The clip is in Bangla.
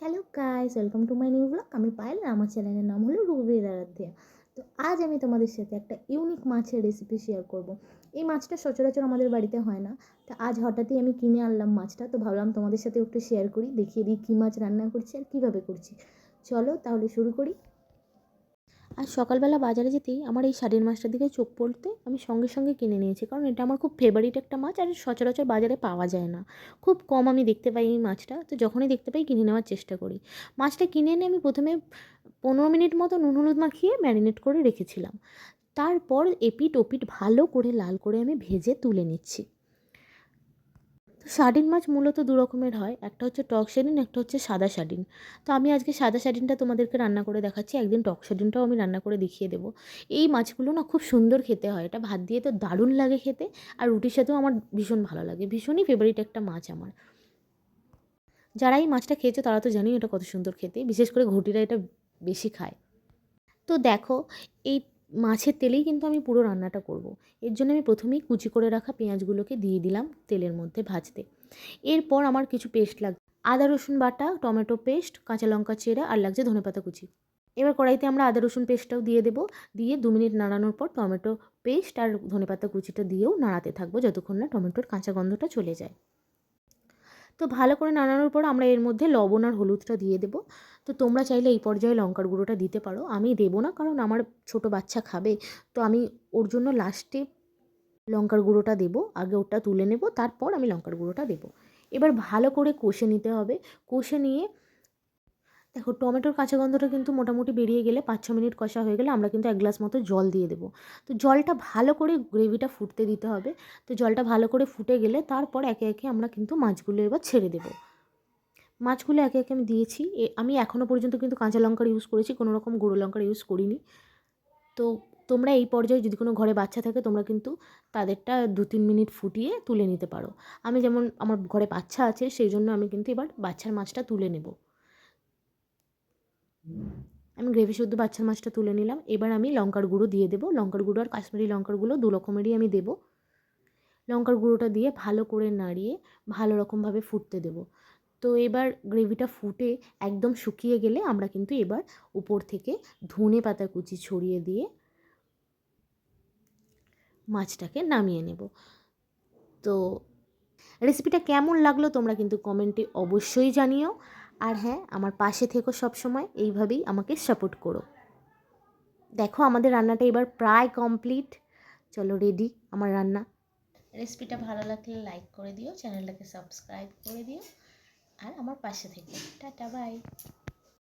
Hello guys welcome to my new blog আমি পাইল আমার চ্যানেলের নাম হলো রুবির আরাধ্যা তো আজ আমি তোমাদের সাথে একটা ইউনিক মাছের রেসিপি শেয়ার করব। এই মাছটা সচরাচর আমাদের বাড়িতে হয় না। তো আজ হঠাৎই আমি কিনে আনলাম মাছটা। তো ভাবলাম তোমাদের সাথে একটু শেয়ার করি, দেখিয়ে দিই কী মাছ রান্না করছি আর কীভাবে করছি। চলো তাহলে শুরু করি। আর সকালবেলা বাজারে যেতেই আমার এই শাড়ির মাছটার দিকে চোখ পড়তে আমি সঙ্গে সঙ্গে কিনে নিয়েছি। কারণ এটা আমার খুব ফেভারিট একটা মাছ আর সচরাচর বাজারে পাওয়া যায় না। খুব কম আমি দেখতে পাই এই মাছটা। তো যখনই দেখতে পাই কিনে নেওয়ার চেষ্টা করি। মাছটা কিনে এনে আমি প্রথমে পনেরো মিনিট মতো নুন, হলুদ মাখিয়ে ম্যারিনেট করে রেখেছিলাম। তারপর এপিট ওপিট ভালো করে লাল করে আমি ভেজে তুলে নিচ্ছি। সার্ডিন মাছ মূলত দু রকমের হয়। একটা হচ্ছে টক সার্ডিন একটা হচ্ছে সাদা সার্ডিন তো আমি আজকে সাদা সার্ডিনটা তোমাদেরকে রান্না করে দেখাচ্ছি। একদিন টক সার্ডিনটাও আমি রান্না করে দেখিয়ে দেবো। এই মাছগুলো না খুব সুন্দর খেতে হয়। এটা ভাত দিয়ে তো দারুণ লাগে খেতে আর রুটির সাথেও আমার ভীষণ ভালো লাগে। ভীষণই ফেভারিট একটা মাছ আমার। যারা এই মাছটা খেয়েছে তারা তো জানি এটা কত সুন্দর খেতে। বিশেষ করে ঘটিরা এটা বেশি খায়। তো দেখো, এই মাছের তেলেই কিন্তু আমি পুরো রান্নাটা করব। এর জন্য আমি প্রথমেই কুচি করে রাখা পেঁয়াজগুলোকে দিয়ে দিলাম তেলের মধ্যে ভাজতে। এরপর আমার কিছু পেস্ট লাগবে আদা, রসুন বাটা, টমেটো পেস্ট, কাঁচা লঙ্কা চেরা আর লাগছে ধনেপাতা কুচি। এবার কড়াইতে আমরা আদা, রসুন পেস্টটাও দিয়ে দেবো। দিয়ে দু মিনিট নাড়ানোর পর টমেটো পেস্ট আর ধনেপাতা কুচিটা দিয়েও নাড়াতে থাকব যতক্ষণ না টমেটোর কাঁচা গন্ধটা চলে যায়। তো ভালো করে নাড়ানোর পর আমরা এর মধ্যে লবণ আর হলুদটা দিয়ে দেবো। তো তোমরা চাইলে এই পর্যায়ে লঙ্কার গুঁড়োটা দিতে পারো। আমি দেবো না কারণ আমার ছোট বাচ্চা খাবে। তো আমি ওর জন্য লাস্টে লঙ্কার গুঁড়োটা দেবো। আগে ওটা তুলে নেব, তারপর আমি লঙ্কার গুঁড়োটা দেবো। এবার ভালো করে কষে নিতে হবে। কষে নিয়ে দেখো টমেটোর কাঁচা গন্ধটা কিন্তু মোটামুটি বেরিয়ে গেলে পাঁচ ছ মিনিট কষা হয়ে গেলে আমরা কিন্তু এক গ্লাস মতো জল দিয়ে দেবো। তো জলটা ভালো করে গ্রেভিটা ফুটতে দিতে হবে। তো জলটা ভালো করে ফুটে গেলে তারপর একে একে আমরা কিন্তু মাছগুলো এবার ছেড়ে দেবো। মাছগুলো একে একে আমি দিয়েছি। আমি এখনও পর্যন্ত কিন্তু কাঁচা লঙ্কার ইউজ করেছি, কোনো রকম গুঁড়ো লঙ্কার ইউজ করিনি। তো তোমরা এই পর্যায়ে যদি কোনো ঘরে বাচ্চা থাকে তোমরা কিন্তু তাদেরটা দু তিন মিনিট ফুটিয়ে তুলে নিতে পারো। আমি যেমন আমার ঘরে বাচ্চা আছে সেই জন্য আমি কিন্তু এবার বাচ্চার মাছটা তুলে নেব। আমি গ্রেভি শুদ্ধ বাচ্চার মাছটা তুলে নিলাম। এবার আমি লঙ্কার গুঁড়ো দিয়ে দেবো। লঙ্কার গুঁড়ো আর কাশ্মীরি লঙ্কার গুঁড়ো দু রকমেরই আমি দেবো। লঙ্কার গুঁড়োটা দিয়ে ভালো করে নাড়িয়ে ভালো রকমভাবে ফুটতে দেবো। তো এবার গ্রেভিটা ফুটে একদম শুকিয়ে গেলে আমরা কিন্তু এবার উপর থেকে ধনে পাতা কুচি ছড়িয়ে দিয়ে মাছটাকে নামিয়ে নেব। তো রেসিপিটা কেমন লাগল তোমরা কিন্তু কমেন্টে অবশ্যই জানিও। আর হ্যাঁ আমার পাশে থেকো সবসময়, এইভাবেই আমাকে সাপোর্ট করো। দেখো, আমাদের রান্নাটা এবার প্রায় কমপ্লিট চলো রেডি আমার রান্না। রেসিপিটা ভালো লাগলে লাইক করে দিও চ্যানেলটাকে সাবস্ক্রাইব করে দিও, আর আমার পাশে থেকো। Tata bye